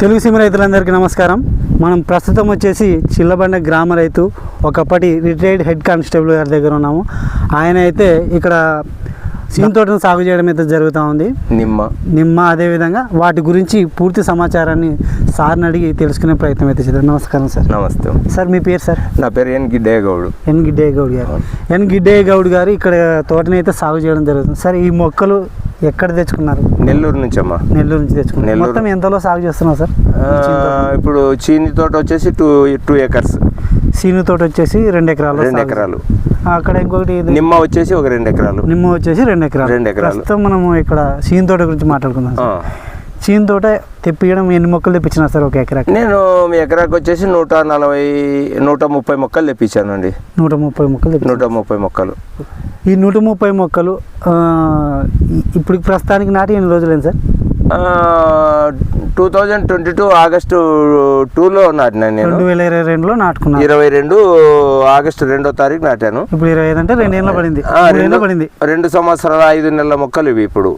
తెలుగు సీమ రైతులందరికీ నమస్కారం. మనం ప్రస్తుతం వచ్చేసి చిల్లబండ గ్రామ రైతు ఒకప్పటి రిటైర్డ్ హెడ్ కానిస్టేబుల్ గారి దగ్గర ఉన్నాము. ఆయన అయితే ఇక్కడ సీమ తోటను సాగు చేయడం అయితే జరుగుతూ ఉంది. నిమ్మ. నిమ్మ అదేవిధంగా వాటి గురించి పూర్తి సమాచారాన్ని సార్ని అడిగి తెలుసుకునే ప్రయత్నం అయితే చేద్దాం. నమస్కారం సార్. నమస్తే. సార్ మీ పేరు సార్? నా పేరు ఎన్ గిడ్డయ్య గౌడ్ ఎన్ గిడ్డయ్య గౌడ్ గారు. ఎన్ గిడ్డయ్య గౌడ్ గారు ఇక్కడ తోటని అయితే సాగు చేయడం జరుగుతుంది. సార్ ఈ మొక్కలు ఎక్కడ తెచ్చుకున్నారు? నెల్లూరు నుంచి అమ్మా నెల్లూరు నుంచి తెచ్చుకున్నారు. మొత్తం ఎంతలో సాగు చేస్తున్నారు సార్? ఇప్పుడు చీని తోట వచ్చేసి టూ టూ ఏకర్స్ సీను తోట వచ్చేసి రెండు ఎకరాలు రెండు. ఎకరాలు. అక్కడ ఇంకొకటి నిమ్మ వచ్చేసి ఒక రెండు ఎకరాలు. నిమ్మ వచ్చేసి రెండు ఎకరాలు. రెండు ఎకరాలు. ప్రస్తుతం మనము ఇక్కడ సీన్ తోట గురించి మాట్లాడుకుందాం సీన్ తోట తెప్పియడం ఎన్ని మొక్కలు తెప్పించినారు సార్ ఒక ఎకరాకి? నేను మీ ఎకరాకి వచ్చేసి నూట నలభై నూట ముప్పై మొక్కలు తెప్పించానండి. నూట ముప్పై మొక్కలు నూట ముప్పై మొక్కలు. ఈ నూట ముప్పై మొక్కలు ఇప్పుడు ప్రస్తుతానికి నాటి ఎన్ని రోజులైంది sir? Two thousand twenty two August టూలో నాటినాను నేను? రెండు వేల ఇరవై రెండులో నాటుకున్నారు ఇరవై రెండు ఆగస్టు రెండో తారీఖు నాటాను. ఇప్పుడు ఇరవై ఐదు అంటే రెండేళ్ళ పడింది. ఆ, మూడేళ్ళ రెండు పడింది. రెండు సంవత్సరాల ఐదు నెలల మొక్కలు ఇవి ఇప్పుడు.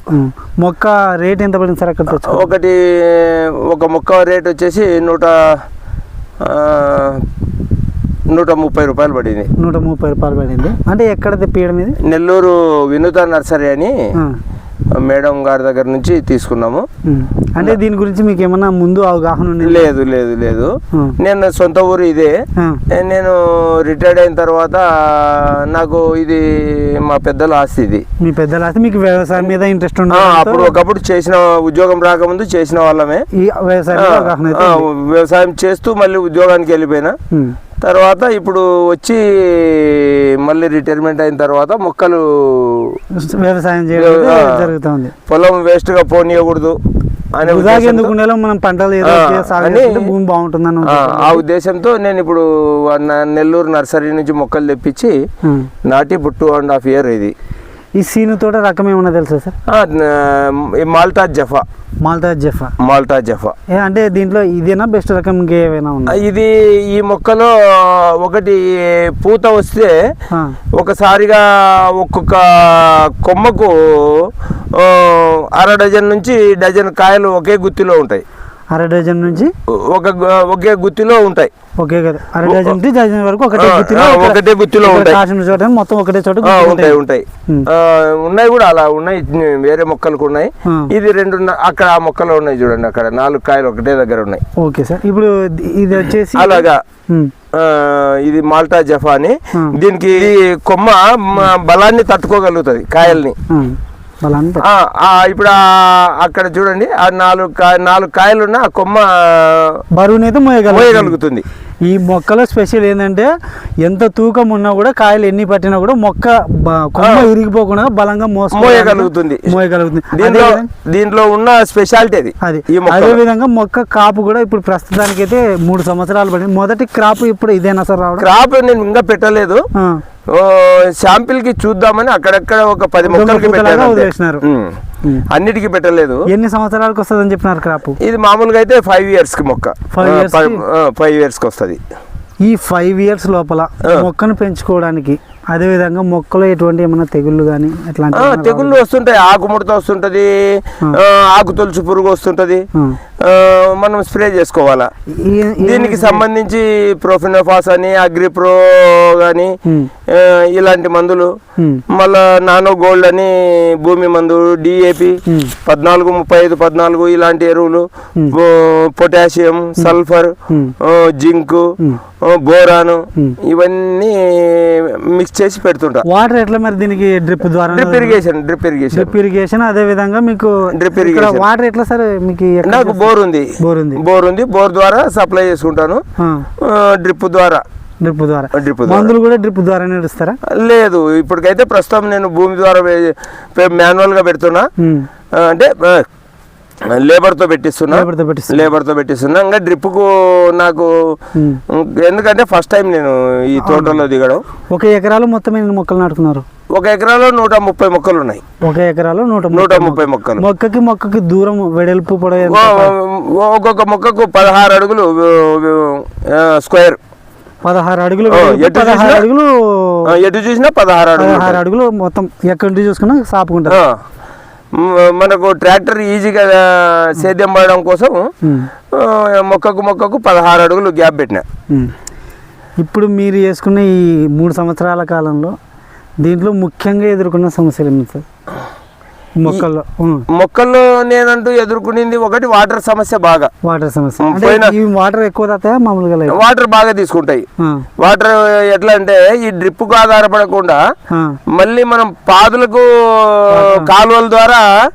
మొక్క రేట్ ఎంత పడింది సార్ అక్కడ ఒకటి ఒక మొక్క రేట్ వచ్చేసి నూట నూట ముప్పై రూపాయలు పడింది. నూట ముప్పై రూపాయలు పడింది. అంటే ఎక్కడ తెప్పియడం ఇది నెల్లూరు వినూత నర్సరీ అని. మేడం గారి దగ్గర నుంచి తీసుకున్నాము. అంటే దీని గురించి మీకు ఏమన్నా ముందు అవగాహన లేదు లేదు లేదు. నేను సొంత ఊరు ఇదే. నేను రిటైర్డ్ అయిన తర్వాత నాకు ఇది మా పెద్దల ఆస్తి ఇది. మీ పెద్దలు అయితే మీకు వ్యవసాయం మీద ఇంట్రెస్ట్ అప్పుడు ఒకప్పుడు చేసిన ఉద్యోగం రాకముందు చేసిన వాళ్ళమే. వ్యవసాయం చేస్తూ మళ్ళీ ఉద్యోగానికి వెళ్ళిపోయినా. తర్వాత ఇప్పుడు వచ్చి మళ్ళీ రిటైర్మెంట్ అయిన తర్వాత మొక్కలు వ్యవసాయం చేయడం ఆ. జరుగుతుంది పొలం వేస్ట్గా పోనీయకూడదు ఎందుకు మనం పంటలు భూమి బాగుంటుందని ఆ, ఉద్దేశంతో నేను ఇప్పుడు నెల్లూరు నర్సరీ నుంచి మొక్కలు తెప్పించి. నాటి ఇప్పుడు టూ అండ్ హాఫ్ ఇయర్ ఇది ఈ సీను తోట రకం ఏమన్నా తెలుసా sir? Malta Jaffa. Malta Jaffa. Malta Jaffa. అంటే దీంట్లో ఇదేనా బెస్ట్ రకం ఏమైనా ఉందా? ఇది ఈ మొక్కలో ఒకటి పూత వస్తే. ఒకసారిగా ఒక్కొక్క కొమ్మకు అర డజన్ నుంచి డజన్ కాయలు ఒకే గుత్తిలో ఉంటాయి. అర డజన్ నుంచి? ఒక ఒకే గుత్తిలో ఉంటాయి. ఒకే కదా. అర డజన్ నుంచి డజన్ వరకు ఒకటే గుత్తిలో ఒకటే గుత్తిలో ఉంటాయి. కాసిన చోట మొత్తం ఒకటే చోట ఉంటాయి ఉంటాయి. ఉన్నాయి కూడా అలా ఉన్నాయి. వేరే మొక్కలకు ఉన్నాయి. ఇది రెండు అక్కడ ఆ మొక్కలు ఉన్నాయి చూడండి అక్కడ నాలుగు కాయలు ఒకటే దగ్గర ఉన్నాయి. Okay sir. ఇప్పుడు ఇది వచ్చేసి అలాగా. ఇది మాల్టా జఫా అని. దీనికి కొమ్మ బలాన్ని తట్టుకోగలుగుతుంది కాయల్ని. ఇప్పుడు అక్కడ చూడండి ఆ నాలుగు నాలుగు కాయలున్న ఆ కొమ్మ బరువునైతే మోయగలుగుతుంది. ఈ మొక్కలో స్పెషల్ ఏంటంటే ఎంత తూకం ఉన్నా కూడా కాయలు ఎన్ని పట్టినా కూడా మొక్క కొమ్మ. ఇరిగిపోకుండా బలంగా మోయగలుగుతుంది. మోయగలుగుతుంది. దీంట్లో ఉన్న స్పెషాలిటీ అది అది. అదే విధంగా మొక్క కాపు కూడా ఇప్పుడు ప్రస్తుతానికి అయితే మూడు సంవత్సరాలు పడింది. మొదటి క్రాప్ ఇప్పుడు ఇదేనా సార్ రావడం. క్రాప్ నేను ఇంకా పెట్టలేదు. ఆ. శాంపిల్కి చూద్దామని అక్కడక్కడ ఒక పది మొక్కలకి. ఉమ్. అన్నిటికీ పెట్టలేదు ఎన్ని సంవత్సరాలకు వస్తుందని చెప్పినారు క్రాప్ ఇది మామూలుగా అయితే ఫైవ్ ఇయర్స్కి మొక్క? ఫైవ్ ఇయర్స్కి వస్తుంది ఈ ఫైవ్ ఇయర్స్ లోపల. మొక్కను పెంచుకోవడానికి అదే విధంగా మొక్కలో ఎటువంటి ఏమైనా తెగుళ్ళు కానీ అట్లాంటి తెగుళ్ళు వస్తుంటాయి ఆకు ముడత వస్తుంటది ఆకు తొలుచు పురుగు వస్తుంటది మనం స్ప్రే చేసుకోవాలా దీనికి సంబంధించి ప్రోఫినోఫాస్ అని అగ్రిప్రో కానీ. ఇలాంటి మందులు. మళ్ళా నానో గోల్డ్ అని భూమి మందు డిఏపి. పద్నాలుగు ముప్పై ఐదు పద్నాలుగు ఇలాంటి ఎరువులు. Potassium sulphur zinc boron. ఇవన్నీ మిక్స్ చేసి పెడుతుంటా. వాటర్ ఎట్లా మరి దీనికి డ్రిప్ ద్వారా? Drip irrigation drip irrigation. Drip irrigation అదే విధంగా మీకు ఇక్కడ irrigation. వాటర్ ఎట్లా సార్ మీకు నాకు బోర్ ఉంది. బోర్ ఉంది. బోర్ ఉంది. బోర్ ద్వారా సప్లై చేసుకుంటాను. డ్రిప్ ద్వారా. డ్రిప్ ద్వారా. డ్రిప్ మందులు కూడా డ్రిప్ ద్వారా నడుస్తారా? లేదు ఇప్పటికైతే ప్రస్తుతం నేను భూమి ద్వారా మాన్యువల్గా పెడుతున్నా. అంటే లేబర్తో పెట్టిస్తున్నా. Labour తో పెట్టిస్తున్నా. లేబర్తో పెట్టిస్తున్నా. ఇంకా డ్రిప్కు నాకు. ఎందుకంటే ఫస్ట్ టైం నేను ఈ తోటలో దిగడం. ఒక ఎకరాలు మొత్తం ఎన్ని మొక్కలు నాటుకున్నారు ఒక ఎకరాలో నూట ముప్పై మొక్కలు ఉన్నాయి. ఒక ఎకరాలో నూట నూట ముప్పై మొక్కలు. మొక్కకి మొక్కకి దూరం వెడల్పు పొడవు? ఓ- ఒక్కొక్క మొక్కకు పదహారు అడుగులు స్క్వేర్. పదహారు అడుగులు పదహారు? అడుగులు ఎటు చూసినా పదహారు అడుగులు పదహారు. అడుగులు మొత్తం ఎక్కడి నుంచి చూసుకున్నా సాపుకుంటారు మనకు ట్రాక్టర్ ఈజీగా సేద్యం పడడం కోసం మొక్కకు మొక్కకు పదహారు అడుగులు గ్యాప్ పెట్టిన. ఇప్పుడు మీరు చేసుకున్న ఈ మూడు సంవత్సరాల కాలంలో దీంట్లో ముఖ్యంగా ఎదుర్కొన్న సమస్యలు ఏమి సార్ మొక్కల్లో. మొక్కల్లో నేనంటూ ఎదుర్కొనింది ఒకటి వాటర్ సమస్య బాగా. వాటర్ సమస్య. వాటర్ ఎక్కువ మామూలుగా వాటర్ బాగా తీసుకుంటాయి. వాటర్ ఎట్లా అంటే ఈ డ్రిప్కు ఆధారపడకుండా ఆ. మళ్ళీ మనం పాదులకు కాలువల ద్వారా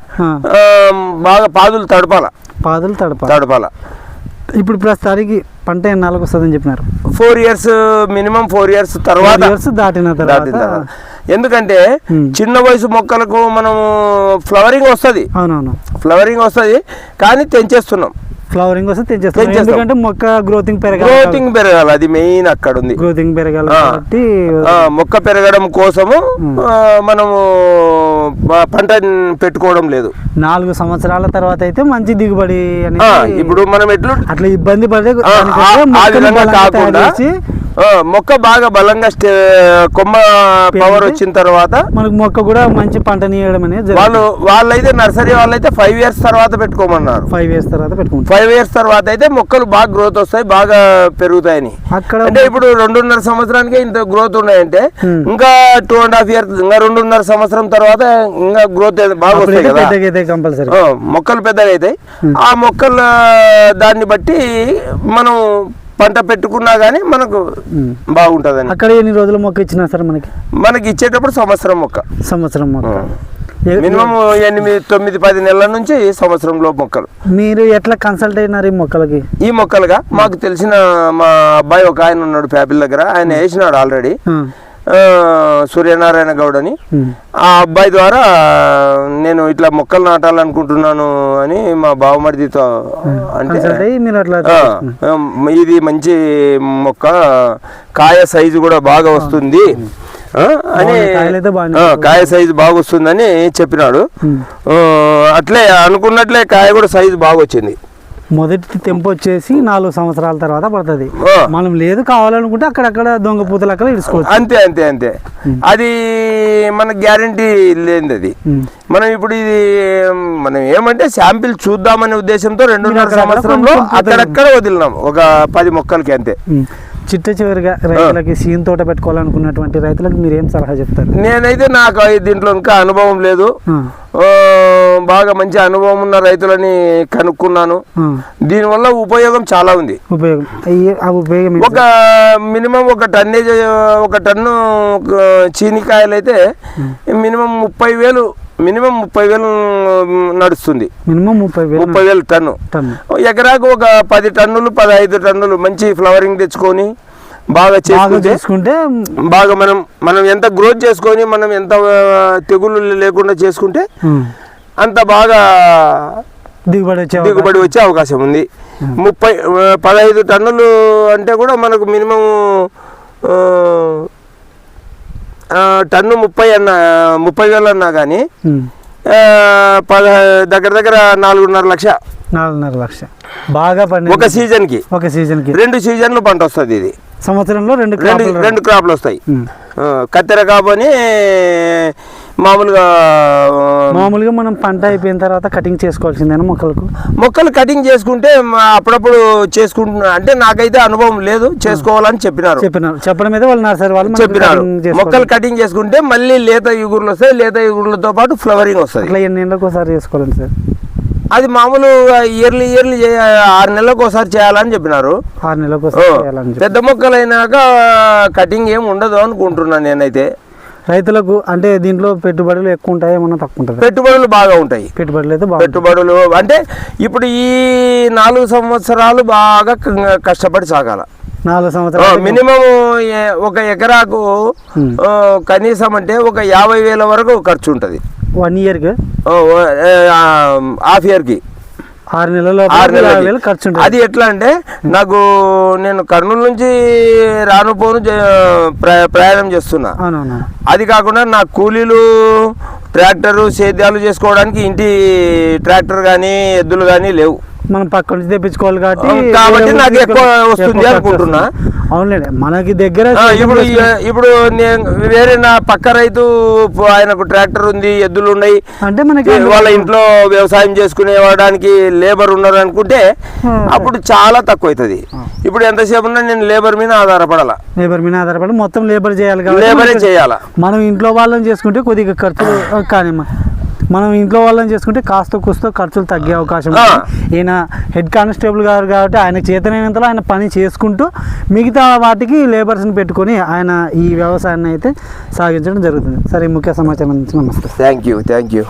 బాగా పాదులు తడపాల. పాదులు తడప తడపాల. ఇప్పుడు ప్రస్తుతానికి పంట ఎన్నాళ్ళకి వస్తుందని చెప్పినారు? Four years minimum four years తర్వాత ఇయర్స్ దాటిన తర్వాత. ఎందుకంటే. చిన్న వయసు మొక్కలకు మనం ఫ్లవరింగ్ వస్తుంది. అవునవును. ఫ్లవరింగ్ వస్తుంది కానీ తెంచేస్తున్నాం. ఫ్లవరింగ్ వస్తే తెంచేస్తాం. ఎందుకంటే మొక్క గ్రోతింగ్ పెరగాలి గ్రోతింగ్ పెరగాలి అది మెయిన్ అక్కడ ఉంది గ్రోతింగ్ పెరగాలి. కాబట్టి మొక్క పెరగడం కోసము మనము పంట పెట్టుకోవడం లేదు. నాలుగు సంవత్సరాల తర్వాత అయితే మంచి దిగుబడి ఇప్పుడు మనం ఎట్లు అట్లా ఇబ్బంది పడే కాకుండా మొక్క బాగా బలంగా కొమ్మ పవర్ వచ్చిన తర్వాత మనకు మొక్క కూడా మంచి పంటనియడం అనేది వాళ్ళు వాళ్ళైతే నర్సరీ వాళ్ళైతే ఫైవ్ ఇయర్స్ తర్వాత పెట్టుకోమన్నారు. ఫైవ్ ఇయర్స్ తర్వాత పెట్టుకుంటాం ఫైవ్ ఇయర్స్ తర్వాత అయితే మొక్కలు బాగా గ్రోత్ వస్తాయి బాగా పెరుగుతాయని. అక్కడ అంటే ఇప్పుడు రెండున్నర సంవత్సరానికి ఇంత గ్రోత్ ఉన్నాయంటే. ఇంకా టూ అండ్ హాఫ్ ఇయర్స్ ఇంకా రెండున్నర సంవత్సరం తర్వాత ఇంకా గ్రోత్ బాగా వస్తాయి కదా. అయితే కంపల్సరీ మొక్కలు పెద్దగా అవుతాయి ఆ మొక్కల దాన్ని బట్టి మనం పంట పెట్టుకున్నా కానీ మనకు బాగుంటుందని. అక్కడ ఎన్ని రోజుల మొక్క ఇచ్చినా సార్ మనకి? మనకి ఇచ్చేటప్పుడు సంవత్సరం మొక్క. సంవత్సరం మొక్క. మినిమం ఎనిమిది తొమ్మిది పది నెలల నుంచి సంవత్సరంలో మొక్కలు. మీరు ఎట్లా కన్సల్ట్ అయినారు ఈ మొక్కలకి? ఈ మొక్కలుగా మాకు తెలిసిన మా అబ్బాయి ఒక ఆయన ఉన్నాడు ఫ్యాబిల్ దగ్గర. ఆయన వేసినాడు ఆల్రెడీ సూర్యనారాయణ గౌడ్ అని. ఆ అబ్బాయి ద్వారా నేను ఇట్లా మొక్కలు నాటాలనుకుంటున్నాను అని మా బావమరిదితో అంటే ఇది మంచి మొక్క కాయ సైజు కూడా బాగా వస్తుంది. అని కాయ సైజు బాగా వస్తుందని చెప్పినాడు. అట్లే అనుకున్నట్లే కాయ కూడా సైజు బాగా వచ్చింది. మొదటి తెంపు వచ్చేసి నాలుగు సంవత్సరాల తర్వాత పడుతుంది. మనం లేదు కావాలనుకుంటే అక్కడక్కడ దొంగ పూతలు అక్కడ ఇడుచుకోవచ్చు. అంతే అంతే అంతే. అది మన గ్యారంటీ లేనిది అది. మనం ఇప్పుడు ఇది మనం ఏమంటే శాంపిల్ చూద్దామనే ఉద్దేశంతో రెండున్నర సంవత్సరంలో అక్కడక్కడ వదిలినాం. ఒక పది మొక్కలకి అంతే. చిట్ట చివరిగా రైతులకి సీన్ తోట పెట్టుకోవాలనుకున్నటువంటి రైతులకు మీరు ఏం సలహా చెప్తారు? నేనైతే నాకు దీంట్లో ఇంకా అనుభవం లేదు. బాగా మంచి అనుభవం ఉన్న రైతులని కనుక్కున్నాను. దీనివల్ల ఉపయోగం చాలా ఉంది. ఉపయోగం. ఒక మినిమం ఒక టన్నేజ్ ఒక టన్ను చీనికాయలు అయితే మినిమం ముప్పై వేలు మినిమం ముప్పై వేలు నడుస్తుంది. మినిమం ముప్పై వేలు ముప్పై వేలు టన్ను. ఎకరాకు ఒక పది టన్నులు పదహైదు టన్నులు మంచి ఫ్లవరింగ్ తెచ్చుకొని బాగా చేసుకుంటే బాగా మనం మనం ఎంత గ్రోత్ చేసుకొని మనం ఎంత తెగుళ్ళు లేకుండా చేసుకుంటే అంత బాగా దిగుబడి వచ్చే దిగుబడి వచ్చే అవకాశం ఉంది. ముప్పై పదహైదు టన్నులు అంటే కూడా మనకు మినిమం టన్ను ముప్పై అన్న ముప్పై వేలు అన్నా కానీ పద దగ్గర దగ్గర నాలుగున్నర లక్ష. నాలుగున్నర లక్ష. బాగా పండి ఒక సీజన్కి. ఒక సీజన్కి. రెండు సీజన్లు పంట వస్తుంది ఇది. సంవత్సరంలో రెండు రెండు క్రాపులు రెండు. క్రాప్లు వస్తాయి. కత్తెర కాపు అని మామూలుగా మామూలుగా మనం పంట అయిపోయిన తర్వాత కటింగ్ చేసుకోవాల్సిందేనా మొక్కలకు? మొక్కలు కటింగ్ చేసుకుంటే అప్పుడప్పుడు చేసుకుంటున్నా అంటే నాకైతే అనుభవం లేదు చేసుకోవాలని చెప్పినారు. చెప్పినారు. చెప్పడం మీద వాళ్ళు నర్సరీ వాళ్ళు చెప్పినారు. మొక్కలు కటింగ్ చేసుకుంటే మళ్ళీ లేత ఇగుర్లు వస్తాయి లేత ఇగుర్లతో పాటు ఫ్లవరింగ్ వస్తుంది. అట్లా ఎన్ని నెలలకు ఒకసారి చేసుకోవాలండి సార్? అది మామూలు ఇయర్లీ ఇయర్లీ ఆరు నెలలకు ఒకసారి చేయాలని చెప్పినారు. ఆరు నెలలకు పెద్ద మొక్కలు అయినాక కటింగ్ ఏం ఉండదు అనుకుంటున్నాను నేనైతే. రైతులకు అంటే దీంట్లో పెట్టుబడులు ఎక్కువ ఉంటాయి? ఏమన్నా తక్కువ ఉంటుంది? పెట్టుబడులు బాగా ఉంటాయి. పెట్టుబడులు అయితే పెట్టుబడులు అంటే ఇప్పుడు ఈ నాలుగు సంవత్సరాలు బాగా కష్టపడి సాగాల. నాలుగు సంవత్సరాలు మినిమం ఒక ఎకరాకు కనీసం అంటే ఒక యాభై వేల వరకు ఖర్చు ఉంటుంది. వన్ ఇయర్కి హాఫ్ ఇయర్కి ఆరు నెలల్లో ఆరు. వేలు ఖర్చు అది ఎట్లా అంటే నాకు నేను కర్నూలు నుంచి రాను పోను ప్రయాణం చేస్తున్నా. అది కాకుండా నా కూలీలు ట్రాక్టరు సేద్యాలు చేసుకోవడానికి ఇంటి ట్రాక్టర్ కానీ ఎద్దులు కానీ లేవు. మనం పక్క నుంచి తెప్పించుకోవాలి కాబట్టి నాకు ఎక్కువ వస్తుంది ఖర్చు అనుకుంటున్నా. అవునులేండి మనకి దగ్గర ఇప్పుడు ఇప్పుడు నేను వేరే నా పక్క రైతు ఆయనకు ట్రాక్టర్ ఉంది ఎద్దులు ఉన్నాయి. అంటే మనకి వాళ్ళ ఇంట్లో వ్యవసాయం చేసుకునే వాడానికి లేబర్ ఉన్నారు అనుకుంటే అప్పుడు చాలా తక్కువ అవుతుంది ఇప్పుడు ఎంతసేపు ఉన్నా నేను లేబర్ మీద ఆధారపడాల? లేబర్ మీద ఆధారపడి మొత్తం లేబర్ చేయాలి కాబట్టి లేబరే చేయాలా? మనం ఇంట్లో వాళ్ళని చేసుకుంటే కొద్దిగా ఖర్చులు కానీ మనం ఇంట్లో వాళ్ళని చేసుకుంటే కాస్త కూస్తో ఖర్చులు తగ్గే అవకాశం ఉంది. ఈయన హెడ్ కానిస్టేబుల్ గారు కాబట్టి ఆయన చేతనైనంతలో ఆయన పని చేసుకుంటూ మిగతా వాటికి లేబర్స్ని పెట్టుకొని ఆయన ఈ వ్యవసాయాన్ని అయితే సాగించడం జరుగుతుంది. సరే ముఖ్య సమాచారం అందించి నమస్తే. Thank you thank you